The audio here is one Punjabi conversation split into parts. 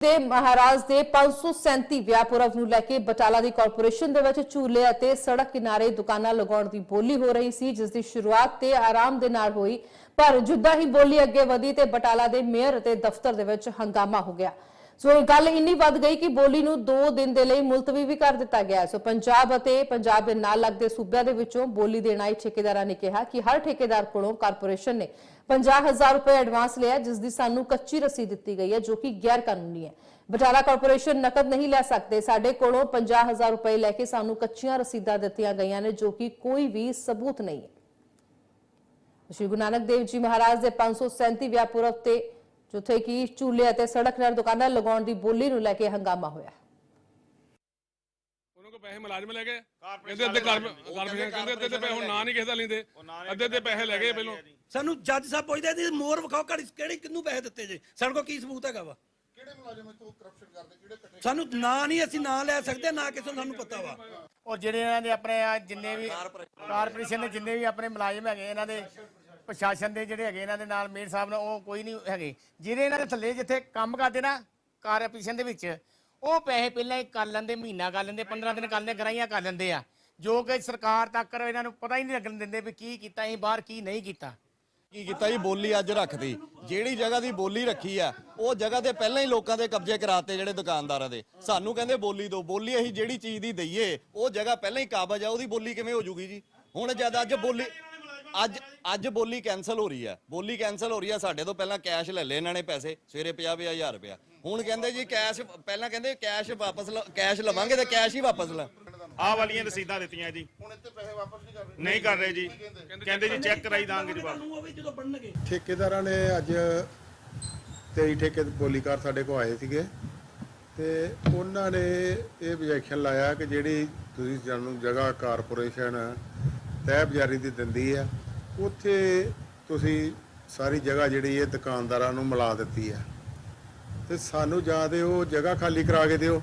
ਦੇ ਮਹਾਰਾਜ ਦੇ 537 ਵਿਆਹ ਪੁਰਬ ਨੂੰ ਲੈ ਕੇ ਬਟਾਲਾ ਦੀ ਕਾਰਪੋਰੇਸ਼ਨ ਦੇ ਵਿੱਚ ਝੂਲੇ ਅਤੇ ਸੜਕ ਕਿਨਾਰੇ ਦੁਕਾਨਾਂ ਲਗਾਉਣ ਦੀ ਬੋਲੀ ਹੋ ਰਹੀ ਸੀ, ਜਿਸ ਦੀ ਸ਼ੁਰੂਆਤ ਤੇ ਆਰਾਮ ਦੇ ਨਾਲ ਹੋਈ, ਪਰ ਜਿੱਦਾਂ ਹੀ ਬੋਲੀ ਅੱਗੇ ਵਧੀ ਤੇ ਬਟਾਲਾ ਦੇ ਮੇਅਰ ਅਤੇ ਦਫ਼ਤਰ ਦੇ ਵਿੱਚ ਹੰਗਾਮਾ ਹੋ ਗਿਆ। ਸੋ ਇਹ ਗੱਲ ਇੰਨੀ ਵੱਧ ਗਈ ਕਿ ਬੋਲੀ ਨੂੰ 2 ਦਿਨ ਦੇ ਲਈ ਮੁਲਤਵੀ ਵੀ ਕਰ ਦਿੱਤਾ ਗਿਆ ਸੋ ਪੰਜਾਬ ਅਤੇ ਪੰਜਾਬ ਦੇ ਨਾਲ ਲੱਗਦੇ ਸੂਬਿਆਂ ਦੇ ਵਿੱਚੋਂ ਬੋਲੀ ਦੇਣ ਆਏ ਠੇਕੇਦਾਰਾਂ ਨੇ ਕਿਹਾ ਕਿ ਹਰ ਠੇਕੇਦਾਰ ਕੋਲੋਂ ਕਾਰਪੋਰੇਸ਼ਨ ਨੇ 50000 ਰੁਪਏ ਐਡਵਾਂਸ ਲਿਆ ਜਿਸ ਦੀ ਸਾਨੂੰ ਕੱਚੀ ਰਸੀਦ ਦਿੱਤੀ ਗਈ ਹੈ, ਜੋ ਕਿ ਗੈਰ ਕਾਨੂੰਨੀ ਹੈ। ਬਟਾਲਾ ਕਾਰਪੋਰੇਸ਼ਨ ਨਕਦ ਨਹੀਂ ਲੈ ਸਕਦੇ। ਸਾਡੇ ਕੋਲੋਂ 50000 ਰੁਪਏ ਲੈ ਕੇ ਸਾਨੂੰ ਕੱਚੀਆਂ ਰਸੀਦਾਂ ਦਿੱਤੀਆਂ ਗਈਆਂ ਨੇ, ਜੋ ਕਿ ਕੋਈ ਵੀ ਸਬੂਤ ਨਹੀਂ ਹੈ। ਸ਼੍ਰੀ ਗੁਰੂ ਨਾਨਕ ਦੇਵ ਜੀ ਮਹਾਰਾਜ ਦੇ 537 ਵਿਆਹ ਪੁਰਬ ਤੇ ਜਿੱਥੇ ਕਿ ਝੂਲੇ ਅਤੇ ਸੜਕ ਨਾਲ ਦੁਕਾਨਾਂ ਲਗਾਉਣ ਦੀ ਬੋਲੀ ਨੂੰ ਲੈ ਕੇ ਹੰਗਾਮਾ ਹੋਇਆ। ਉਹਨਾਂ ਕੋ ਪੈਸੇ ਮੁਲਾਜ਼ਮ ਲੈ ਗਏ। ਕਹਿੰਦੇ ਅੱਧੇ ਕਾਰਪੋਰੇਸ਼ਨ ਕਹਿੰਦੇ ਅੱਧੇ ਤੇ ਪੈਸੇ ਹੁਣ ਨਾਂ ਨਹੀਂ ਕਿਸੇ ਦਾ ਲੈਂਦੇ। ਅੱਧੇ ਤੇ ਪੈਸੇ ਲੈ ਗਏ ਪਹਿਲੋਂ। ਸਾਨੂੰ ਜੱਜ ਸਾਹਿਬ ਪੁੱਛਦੇ ਨੇ ਮੋਰ ਵਿਖਾਓ ਘੜੀ ਕਿਹੜੀ ਕਿੰਨੂੰ ਪੈਸੇ ਦਿੱਤੇ ਜੇ? ਸਾਡੇ ਕੋਲ ਕੀ ਸਬੂਤ ਹੈਗਾ ਵਾ? ਕਿਹੜੇ ਮੁਲਾਜ਼ਮ ਤੋਂ ਕਰਪਸ਼ਨ ਕਰਦੇ ਕਿਹੜੇ ਸਾਨੂੰ ਨਾਂ ਨਹੀਂ ਅਸੀਂ ਨਾਂ ਲੈ ਸਕਦੇ ਨਾ ਕਿਸੇ ਨੂੰ ਸਾਨੂੰ ਪਤਾ ਵਾ। ਔਰ ਜਿਹੜੇ ਇਹਨਾਂ ਦੇ ਆਪਣੇ ਆ ਜਿੰਨੇ ਵੀ ਕਾਰਪੋਰੇਸ਼ਨ ਦੇ ਜਿੰਨੇ ਵੀ ਆਪਣੇ ਮੁਲਾਜ਼ਮ ਹੈਗੇ, ਇਹਨਾਂ ਦੇ ਪ੍ਰਸ਼ਾਸਨ ਦੇ ਜਿਹੜੇ ਹੈਗੇ, ਇਹਨਾਂ ਦੇ ਨਾਲ ਮੇਅਰ ਸਾਹਿਬ ਨਾਲ ਉਹ ਕੋਈ ਨਹੀਂ ਹੈਗੇ। ਜਿਹੜੇ ਇਹਨਾਂ ਦੇ ਥੱਲੇ ਜਿੱਥੇ ਕੰਮ ਕਰਦੇ ਨਾ ਕਾਰਪੋਰੇਸ਼ਨ ਦੇ ਵਿੱਚ, ਉਹ ਪੈਸੇ ਪਹਿਲਾਂ ਹੀ ਕਰ ਲੈਂਦੇ, ਮਹੀਨਾ ਕਰ ਲੈਂਦੇ 15 ਦਿਨ ਕਰ ਲੈਂਦੇ, ਗਰਾਈਆਂ ਕਰ ਲੈਂਦੇ ਆ। ਜੋ ਕਿ ਸਰਕਾਰ ਤੱਕ ਇਹਨਾਂ ਨੂੰ ਪਤਾ ਹੀ ਨਹੀਂ ਲੱਗਣ ਦਿੰਦੇ ਵੀ ਕੀ ਕੀਤਾ, ਅਸੀਂ ਬਾਹਰ ਕੀ ਨਹੀਂ ਕੀਤਾ। ਕੀ ਕੀਤਾ ਜੀ, ਬੋਲੀ ਅੱਜ ਰੱਖਦੀ ਜਿਹੜੀ ਜਗ੍ਹਾ ਦੀ ਬੋਲੀ ਰੱਖੀ ਆ, ਉਹ ਜਗ੍ਹਾ ਤੇ ਪਹਿਲਾਂ ਹੀ ਲੋਕਾਂ ਦੇ ਕਬਜ਼ੇ ਕਰਾਤੇ ਜਿਹੜੇ ਦੁਕਾਨਦਾਰਾਂ ਦੇ। ਸਾਨੂੰ ਕਹਿੰਦੇ ਬੋਲੀ ਦੋ ਬੋਲੀ ਅਸੀਂ ਜਿਹੜੀ ਚੀਜ਼ ਦੀ ਦਈਏ, ਉਹ ਜਗ੍ਹਾ ਪਹਿਲਾਂ ਹੀ ਕਾਬਜ ਆ, ਉਹਦੀ ਬੋਲੀ ਕਿਵੇਂ ਹੋ ਜੂਗੀ ਜੀ? ਹੁਣ ਜਦ ਅੱਜ ਬੋਲੀ, ਅੱਜ ਅੱਜ ਬੋਲੀ ਕੈਨਸਲ ਹੋ ਰਹੀ ਆ। ਬੋਲੀ ਕੈਨਸਲ ਹੋ ਰਹੀ ਆ, ਸਾਡੇ ਤੋਂ ਪਹਿਲਾਂ ਕੈਸ਼ ਲੈ ਲਏ ਇਹਨਾਂ ਨੇ ਪੈਸੇ, ਸਵੇਰੇ 50 ਹਜ਼ਾਰ ਰੁਪਇਆ। ਹੁਣ ਕਹਿੰਦੇ ਜੀ ਕੈਸ਼ ਪਹਿਲਾਂ ਕਹਿੰਦੇ ਕੈਸ਼ ਵਾਪਸ ਲ- ਕੈਸ਼ ਲਵਾਂਗੇ ਤੇ ਕੈਸ਼ ਹੀ ਵਾਪਸ ਲੈ ਆਹ ਵਾਲੀਆਂ ਰਸੀਦਾਂ ਦਿੱਤੀਆਂ ਜੀ। ਹੁਣ ਇੱਥੇ ਪੈਸੇ ਵਾਪਸ ਨਹੀਂ ਕਰ ਰਹੇ। ਨਹੀਂ ਕਰ ਰਹੇ ਜੀ। ਕਹਿੰਦੇ? ਜੀ ਚੈੱਕ ਕਰਾਈ ਦਾਂਗੇ ਜਵਾਬ। ਸਾਨੂੰ ਉਹ ਵੀ ਜਦੋਂ ਬਣਨਗੇ। ਠੇਕੇਦਾਰਾਂ ਨੇ ਅੱਜ 23 ਠੇਕੇ ਬੋਲੀਕਾਰ ਸਾਡੇ ਕੋਲ ਆਏ ਸੀਗੇ ਤੇ ਉਹਨਾਂ ਨੇ ਇਹ objection ਲਾਇਆ ਕਿ ਜਿਹੜੀ ਤੁਸੀਂ ਸਾਨੂੰ ਜਗ੍ਹਾ ਕਾਰਪੋਰੇਸ਼ਨ ਤਹਿ ਬਜ਼ਾਰੀ ਦੀ ਦਿੰਦੀ ਆ ਉੱਥੇ ਤੁਸੀਂ ਸਾਰੀ ਜਗ੍ਹਾ ਜਿਹੜੀ ਇਹ ਦੁਕਾਨਦਾਰਾਂ ਨੂੰ ਮਿਲਾ ਦਿੱਤੀ ਆ। ਤੇ ਸਾਨੂੰ ਜਾਂ ਤੇ ਉਹ ਜਗ੍ਹਾ ਖਾਲੀ ਕਰਾ ਕੇ ਦਿਓ।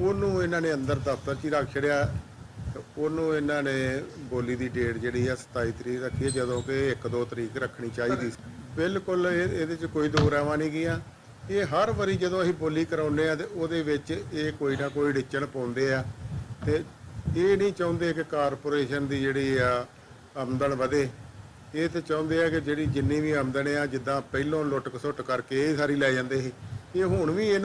ਉਹਨੂੰ ਇਹਨਾਂ ਨੇ ਅੰਦਰ ਦਫ਼ਤਰ 'ਚ ਹੀ ਰੱਖ ਛੜਿਆ ਉਹਨੂੰ ਇਹਨਾਂ ਨੇ ਬੋਲੀ ਦੀ ਡੇਟ ਜਿਹੜੀ ਆ 27 ਤਰੀਕ ਰੱਖੀ ਹੈ ਜਦੋਂ ਕਿ 1-2 ਤਰੀਕ ਰੱਖਣੀ ਚਾਹੀਦੀ ਸੀ। ਬਿਲਕੁਲ ਇਹ- ਇਹਦੇ 'ਚ ਕੋਈ ਦੋ ਰਾਵਾਂ ਨਹੀਂ ਗਈਆਂ। ਇਹ ਹਰ ਵਾਰੀ ਜਦੋਂ ਅਸੀਂ ਬੋਲੀ ਕਰਾਉਂਦੇ ਆ ਤੇ ਉਹਦੇ ਵਿੱਚ ਇਹ ਕੋਈ ਨਾ ਕੋਈ ਡਿੱਚਣ ਪਾਉਂਦੇ ਆ। ਤੇ ਇਹ ਨਹੀਂ ਚਾਹੁੰਦੇ ਕਿ ਕਾਰਪੋਰੇਸ਼ਨ ਦੀ ਜਿਹੜੀ ਆ, ਆਮਦਨ ਵਧੇ। ਇਹ ਤੇ ਚਾਹੁੰਦੇ ਆ ਕਿ ਜਿਹੜੀ ਜਿੰਨੀ ਵੀ ਆਮਦਨ ਆ, ਜਿੱਦਾਂ ਪਹਿਲੋਂ ਲੁੱਟ ਖਸੁੱਟ ਕਰਕੇ ਇਹ ਸਾਰੀ ਲੈ ਜਾਂਦੇ ਸੀ। ਇਹ ਹੁਣ ਵੀ ਇਹਨਾਂ